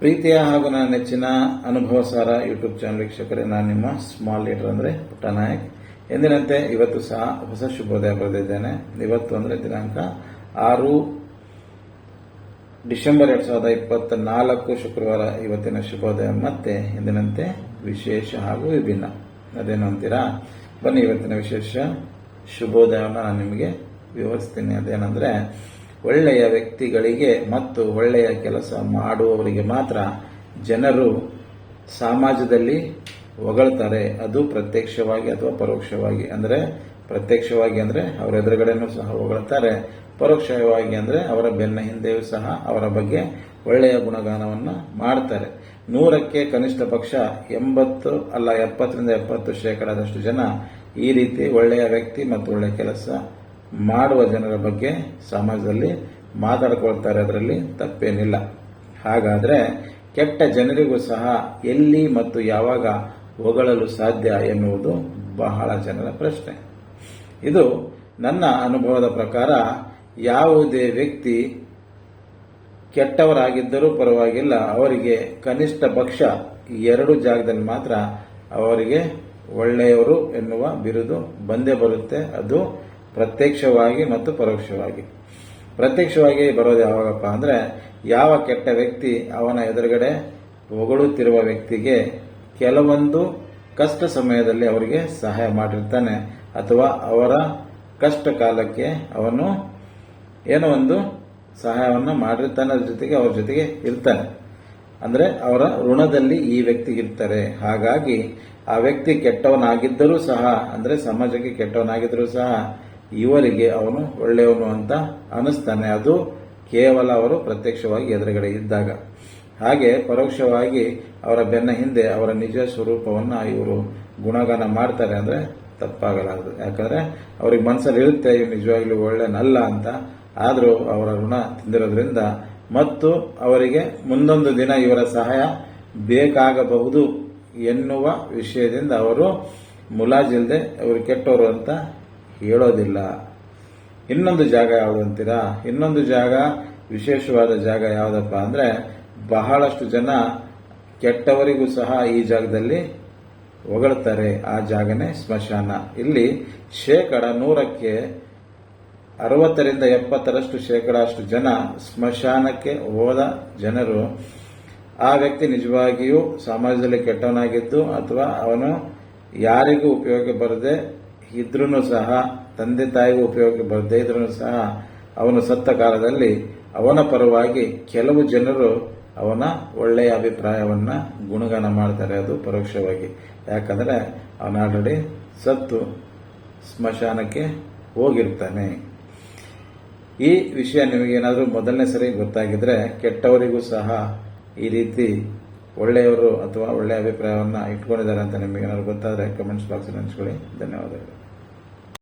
ಪ್ರೀತಿಯ ಹಾಗೂ ನನ್ನ ನೆಚ್ಚಿನ ಅನುಭವ ಸಾರ ಯೂಟ್ಯೂಬ್ ಚಾನಲ್ ವೀಕ್ಷಕರೇ, ನಾನು ನಿಮ್ಮ ಸ್ಮಾಲ್ ಲೀಡರ್ ಅಂದರೆ ಪುಟ್ಟನಾಯಕ್. ಎಂದಿನಂತೆ ಇವತ್ತು ಸಹ ಹೊಸ ಶುಭೋದಯ ಬರೆದಿದ್ದೇನೆ. ಇವತ್ತು ಅಂದರೆ ದಿನಾಂಕ ಆರು ಡಿಸೆಂಬರ್ ಎರಡ್ ಸಾವಿರದ ಇಪ್ಪತ್ತ ನಾಲ್ಕು ಶುಕ್ರವಾರ ಇವತ್ತಿನ ಶುಭೋದಯ. ಮತ್ತೆ ಎಂದಿನಂತೆ ವಿಶೇಷ ಹಾಗೂ ವಿಭಿನ್ನ. ಅದೇನು ಅಂತೀರಾ? ಬನ್ನಿ ಇವತ್ತಿನ ವಿಶೇಷ ಶುಭೋದಯವನ್ನು ನಾನು ನಿಮಗೆ ವಿವರಿಸ್ತೀನಿ. ಅದೇನೆಂದ್ರೆ ಒಳ್ಳೆಯ ವ್ಯಕ್ತಿಗಳಿಗೆ ಮತ್ತು ಒಳ್ಳೆಯ ಕೆಲಸ ಮಾಡುವವರಿಗೆ ಮಾತ್ರ ಜನರು ಸಮಾಜದಲ್ಲಿ ಹೊಗಳ್ತಾರೆ. ಅದು ಪ್ರತ್ಯಕ್ಷವಾಗಿ ಅಥವಾ ಪರೋಕ್ಷವಾಗಿ ಅಂದರೆ ಪ್ರತ್ಯಕ್ಷವಾಗಿ ಅಂದರೆ ಅವರ ಎದುರುಗಡೆನೂ ಸಹ ಹೊಗಳ್ತಾರೆ. ಪರೋಕ್ಷವಾಗಿ ಅಂದರೆ ಅವರ ಬೆನ್ನ ಹಿಂದೆಯೂ ಸಹ ಅವರ ಬಗ್ಗೆ ಒಳ್ಳೆಯ ಗುಣಗಾನವನ್ನು ಮಾಡ್ತಾರೆ. ನೂರಕ್ಕೆ ಕನಿಷ್ಠ ಪಕ್ಷ ಎಂಬತ್ತು ಅಲ್ಲ, ಎಪ್ಪತ್ತರಿಂದ ಎಪ್ಪತ್ತು ಶೇಕಡಾದಷ್ಟು ಜನ ಈ ರೀತಿ ಒಳ್ಳೆಯ ವ್ಯಕ್ತಿ ಮತ್ತು ಒಳ್ಳೆಯ ಕೆಲಸ ಮಾಡುವ ಜನರ ಬಗ್ಗೆ ಸಮಾಜದಲ್ಲಿ ಮಾತಾಡ್ಕೊಳ್ತಾರೆ ಅದರಲ್ಲಿ ತಪ್ಪೇನಿಲ್ಲ. ಹಾಗಾದ್ರೆ ಕೆಟ್ಟ ಜನರಿಗೂ ಸಹ ಎಲ್ಲಿ ಮತ್ತು ಯಾವಾಗ ಹೊಗಳಲು ಸಾಧ್ಯ ಎನ್ನುವುದು ಬಹಳ ಜನರ ಪ್ರಶ್ನೆ. ಇದು ನನ್ನ ಅನುಭವದ ಪ್ರಕಾರ ಯಾವುದೇ ವ್ಯಕ್ತಿ ಕೆಟ್ಟವರಾಗಿದ್ದರೂ ಪರವಾಗಿಲ್ಲ, ಅವರಿಗೆ ಕನಿಷ್ಠ ಪಕ್ಷ ಎರಡು ಜಾಗದಲ್ಲಿ ಮಾತ್ರ ಅವರಿಗೆ ಒಳ್ಳೆಯವರು ಎನ್ನುವ ಬಿರುದು ಬಂದೇ ಬರುತ್ತೆ. ಅದು ಪ್ರತ್ಯಕ್ಷವಾಗಿ ಮತ್ತು ಪರೋಕ್ಷವಾಗಿ. ಪ್ರತ್ಯಕ್ಷವಾಗಿ ಬರೋದು ಯಾವಾಗಪ್ಪ ಅಂದರೆ, ಯಾವ ಕೆಟ್ಟ ವ್ಯಕ್ತಿ ಅವನ ಎದುರುಗಡೆ ಹೊಗಳುತ್ತಿರುವ ವ್ಯಕ್ತಿಗೆ ಕೆಲವೊಂದು ಕಷ್ಟ ಸಮಯದಲ್ಲಿ ಅವರಿಗೆ ಸಹಾಯ ಮಾಡಿರ್ತಾನೆ, ಅಥವಾ ಅವರ ಕಷ್ಟ ಕಾಲಕ್ಕೆ ಅವನು ಏನೋ ಒಂದು ಸಹಾಯವನ್ನು ಮಾಡಿರ್ತಾನೆ, ಅದ್ರ ಜೊತೆಗೆ ಅವ್ರ ಜೊತೆಗೆ ಇರ್ತಾನೆ. ಅಂದರೆ ಅವರ ಋಣದಲ್ಲಿ ಈ ವ್ಯಕ್ತಿ ಇರ್ತಾರೆ. ಹಾಗಾಗಿ ಆ ವ್ಯಕ್ತಿ ಕೆಟ್ಟವನಾಗಿದ್ದರೂ ಸಹ, ಅಂದರೆ ಸಮಾಜಕ್ಕೆ ಕೆಟ್ಟವನಾಗಿದ್ದರೂ ಸಹ ಇವರಿಗೆ ಅವನು ಒಳ್ಳೆಯವನು ಅಂತ ಅನಿಸ್ತಾನೆ ಅದು ಕೇವಲ ಅವರು ಪ್ರತ್ಯಕ್ಷವಾಗಿ ಎದುರುಗಡೆ ಇದ್ದಾಗ. ಹಾಗೆ ಪರೋಕ್ಷವಾಗಿ ಅವರ ಬೆನ್ನ ಹಿಂದೆ ಅವರ ನಿಜ ಸ್ವರೂಪವನ್ನು ಇವರು ಗುಣಗಾನ ಮಾಡ್ತಾರೆ ಅಂದರೆ ತಪ್ಪಾಗಲಾರದು. ಯಾಕಂದರೆ ಅವ್ರಿಗೆ ಮನಸ್ಸಲ್ಲಿ ಇರುತ್ತೆ ಇವ್ ನಿಜವಾಗ್ಲೂ ಒಳ್ಳೆನಲ್ಲ ಅಂತ. ಆದರೂ ಅವರ ಋಣ ತಿಂದಿರೋದ್ರಿಂದ ಮತ್ತು ಅವರಿಗೆ ಮುಂದೊಂದು ದಿನ ಇವರ ಸಹಾಯ ಬೇಕಾಗಬಹುದು ಎನ್ನುವ ವಿಷಯದಿಂದ ಅವರು ಮುಲಾಜಿಲ್ಲದೆ ಅವರು ಕೆಟ್ಟವರು ಅಂತ ಹೇಳೋದಿಲ್ಲ ಇನ್ನೊಂದು ಜಾಗ ಯಾವುದು ಅಂತೀರಾ? ಇನ್ನೊಂದು ಜಾಗ, ವಿಶೇಷವಾದ ಜಾಗ ಯಾವುದಪ್ಪ ಅಂದ್ರೆ, ಬಹಳಷ್ಟು ಜನ ಕೆಟ್ಟವರಿಗೂ ಸಹ ಈ ಜಾಗದಲ್ಲಿ ಹೊಗಳ್ತಾರೆ. ಆ ಜಾಗನೇ ಸ್ಮಶಾನ. ಇಲ್ಲಿ ಶೇಕಡ ನೂರಕ್ಕೆ ಅರವತ್ತರಿಂದ ಎಪ್ಪತ್ತರಷ್ಟು ಶೇಕಡ ಅಷ್ಟು ಜನ ಸ್ಮಶಾನಕ್ಕೆ ಹೋದ ಜನರು, ಆ ವ್ಯಕ್ತಿ ನಿಜವಾಗಿಯೂ ಸಮಾಜದಲ್ಲಿ ಕೆಟ್ಟವನಾಗಿದ್ದು ಅಥವಾ ಅವನು ಯಾರಿಗೂ ಉಪಯೋಗ ಬರದೆ ಇದ್ರೂ ಸಹ, ತಂದೆ ತಾಯಿಗೂ ಉಪಯೋಗಕ್ಕೆ ಬರದೇ ಇದ್ರೂ ಸಹ, ಅವನು ಸತ್ತ ಕಾಲದಲ್ಲಿ ಅವನ ಪರವಾಗಿ ಕೆಲವು ಜನರು ಅವನ ಒಳ್ಳೆಯ ಅಭಿಪ್ರಾಯವನ್ನ ಗುಣಗಾನ ಮಾಡ್ತಾರೆ. ಅದು ಪರೋಕ್ಷವಾಗಿ. ಯಾಕಂದ್ರೆ ಅವನ ಆಲ್ರೆಡಿ ಸತ್ತು ಸ್ಮಶಾನಕ್ಕೆ ಹೋಗಿರ್ತಾನೆ. ಈ ವಿಷಯ ನಿಮಗೇನಾದರೂ ಮೊದಲನೇ ಸರಿ ಗೊತ್ತಾಗಿದ್ರೆ ಕೆಟ್ಟವರಿಗೂ ಸಹ ಈ ರೀತಿ ಒಳ್ಳೆಯವರು ಅಥವಾ ಒಳ್ಳೆಯ ಅಭಿಪ್ರಾಯವನ್ನು ಇಟ್ಕೊಂಡಿದ್ದಾರೆ ಅಂತ ನಿಮಗೇನಾದ್ರು ಗೊತ್ತಾದರೆ ಕಮೆಂಟ್ಸ್ ಬಾಕ್ಸಲ್ಲಿ ಹಂಚ್ಕೊಳ್ಳಿ. ಧನ್ಯವಾದಗಳು.